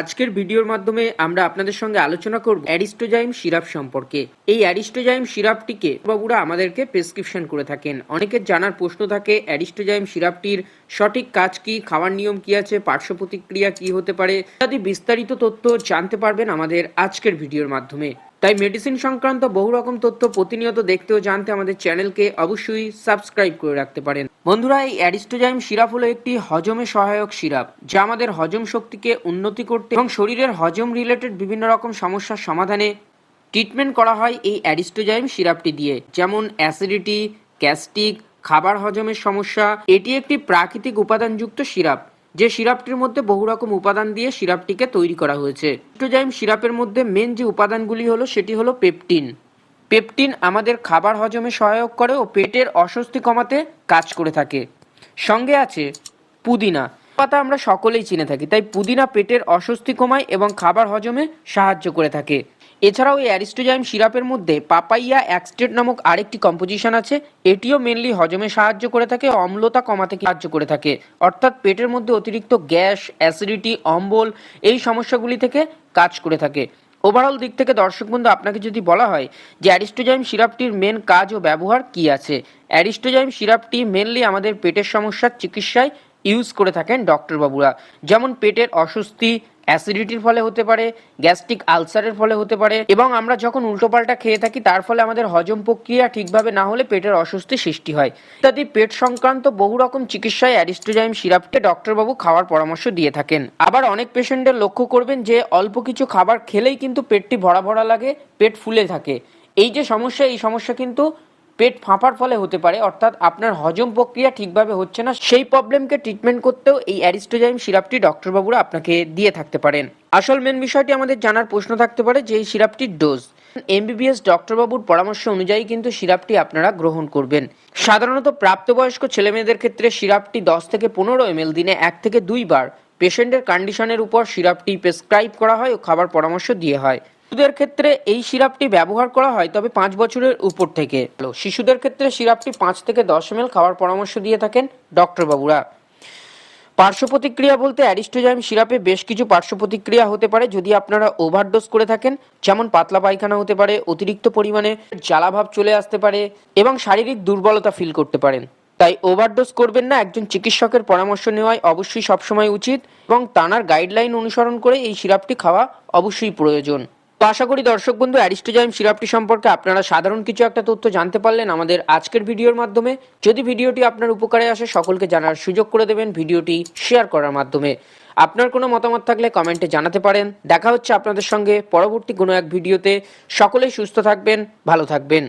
আজকের ভিডিওর মাধ্যমে আমরা আপনাদের সঙ্গে আলোচনা করব অ্যারিস্টোজাইম সিরাপ সম্পর্কে। এই অ্যারিস্টোজাইম সিরাপটিকে বাবুরা আমাদেরকে প্রেসক্রিপশন করে থাকেন। অনেকের জানার প্রশ্ন থাকে, অ্যারিস্টোজাইম সিরাপটির সঠিক কাজ কি? খাওয়ার নিয়ম কি আছে? পার্শ্ব প্রতিক্রিয়া কি হতে পারে? ইত্যাদি বিস্তারিত তথ্য জানতে পারবেন আমাদের আজকের ভিডিওর মাধ্যমে। তাই মেডিসিন সংক্রান্ত বহু রকম তথ্য প্রতিনিয়ত দেখতে ও জানতে আমাদের চ্যানেলকে অবশ্যই সাবস্ক্রাইব করে রাখতে পারেন। বন্ধুরা, এই অ্যারিস্টোজাইম সিরাপ হলো একটি হজমে সহায়ক সিরাপ, যা আমাদের হজম শক্তিকে উন্নতি করতে এবং শরীরের হজম রিলেটেড বিভিন্ন রকম সমস্যার সমাধানে ট্রিটমেন্ট করা হয় এই অ্যারিস্টোজাইম সিরাপটি দিয়ে। যেমন অ্যাসিডিটি গ্যাস্ট্রিক খাবার হজমের সমস্যা, এটি একটি প্রাকৃতিক উপাদানযুক্ত সিরাপ, যে সিরাপটির মধ্যে বহু রকম উপাদান দিয়ে সিরাপটিকে তৈরি করা হয়েছে। অ্যারিস্টোজাইম সিরাপের মধ্যে মেন যে উপাদানগুলি হলো, সেটি হলো পেপটিন পেপটিন আমাদের খাবার হজমে সহায়ক করে ও পেটের অস্বস্তি কমাতে কাজ করে থাকে। সঙ্গে আছে পুদিনা। পাতা আমরা সকলেই চিনে থাকি, তাই পুদিনা পেটের অস্বস্তি কমায় এবং খাবার হজমে সাহায্য করে থাকে। এছাড়াও এই অ্যারিস্টোজাইম সিরাপের মধ্যে পাপাইয়া অ্যাক্সটেট নামক আরেকটি কম্পোজিশন আছে, এটিও মেনলি হজমে সাহায্য করে থাকে অম্লতা কমাতে সাহায্য করে থাকে। অর্থাৎ পেটের মধ্যে অতিরিক্ত গ্যাস, অ্যাসিডিটি, অম্বল এই সমস্যাগুলি থেকে কাজ করে থাকে। ওভারঅল দিক থেকে দর্শক বন্ধু, আপনাকে যদি বলা হয় যে অ্যারিস্টোজাইম সিরাপটির মেন কাজ ও ব্যবহার কি আছে? অ্যারিস্টোজাইম সিরাপটি মেনলি আমাদের পেটের সমস্যার চিকিৎসায় ইউজ করে থাকেন ডক্টরবাবুরা যেমন পেটের অস্বস্তি অ্যাসিডিটির ফলে হতে পারে, গ্যাস্ট্রিক আলসারের ফলে হতে পারে, এবং আমরা যখন উল্টোপাল্টা খেয়ে থাকি, তার ফলে আমাদের হজম প্রক্রিয়া ঠিকভাবে না হলে পেটের অস্বস্তি সৃষ্টি হয়। ইত্যাদি পেট সংক্রান্ত বহু রকম চিকিৎসায় অ্যারিস্টোজাইম সিরাপকে ডক্টরবাবু খাওয়ার পরামর্শ দিয়ে থাকেন। আবার অনেক পেশেন্টের লক্ষ্য করবেন যে, অল্প কিছু খাবার খেলেই কিন্তু পেটটি ভরা ভরা লাগে, পেট ফুলে থাকে। এই যে সমস্যা, এই সমস্যা কিন্তু পেট ফাঁপার ফলে হতে পারে, অর্থাৎ আপনার হজম প্রক্রিয়া ঠিকভাবে হচ্ছে না, সেই প্রবলেমকে ট্রিটমেন্ট করতেও এই অ্যারিস্টোজাইম সিরাপটি ডক্টরবাবুরা আপনাকে দিয়ে থাকতে পারেন। আসল মেন বিষয়টি আমাদের জানার প্রশ্ন থাকতে পারে যে এই সিরাপটির ডোজ এমবিবিএস ডক্টরবাবুর পরামর্শ অনুযায়ী কিন্তু সিরাপটি আপনারা গ্রহণ করবেন। সাধারণত প্রাপ্তবয়স্ক ছেলেমেয়েদের ক্ষেত্রে সিরাপটি দশ থেকে পনেরো এমএল দিনে এক থেকে দুইবার। পেশেন্টের কন্ডিশনের উপর সিরাপটি প্রেসক্রাইব করা হয় ও খাবার পরামর্শ দিয়ে হয়। শিশুদের ক্ষেত্রে এই সিরাপটি ব্যবহার করা হয় তবে পাঁচ বছরের উপর থেকে। শিশুদের ক্ষেত্রে সিরাপটি পাঁচ থেকে দশ এমএল খাওয়ার পরামর্শ দিয়ে থাকেন ডক্টরবাবুরা। পার্শ্ব প্রতিক্রিয়া বলতে অ্যারিস্টোজাইম সিরাপে বেশ কিছু পার্শ্ব প্রতিক্রিয়া হতে পারে যদি আপনারা ওভারডোজ করে থাকেন, যেমন পাতলা পায়খানা হতে পারে, অতিরিক্ত পরিমাণে জ্বালাভাব চলে আসতে পারে এবং শারীরিক দুর্বলতা ফিল করতে পারেন। তাই ওভারডোজ করবেন না, একজন চিকিৎসকের পরামর্শ নেওয়াই অবশ্যই সবসময় উচিত এবং তানার গাইডলাইন অনুসরণ করে এই সিরাপটি খাওয়া অবশ্যই প্রয়োজন। তো আশা করি দর্শক বন্ধু, অ্যারিস্টোজাইম সিরাপটি সম্পর্কে আপনারা সাধারণ কিছু একটা তথ্য জানতে পারলেন আমাদের আজকের ভিডিওর মাধ্যমে। যদি ভিডিওটি আপনার উপকারে আসে, সকলকে জানার সুযোগ করে দেবেন ভিডিওটি শেয়ার করার মাধ্যমে। আপনার কোনো মতামত থাকলে কমেন্টে জানাতে পারেন। দেখা হচ্ছে আপনাদের সঙ্গে পরবর্তী কোনো এক ভিডিওতে। সকলেই সুস্থ থাকবেন, ভালো থাকবেন।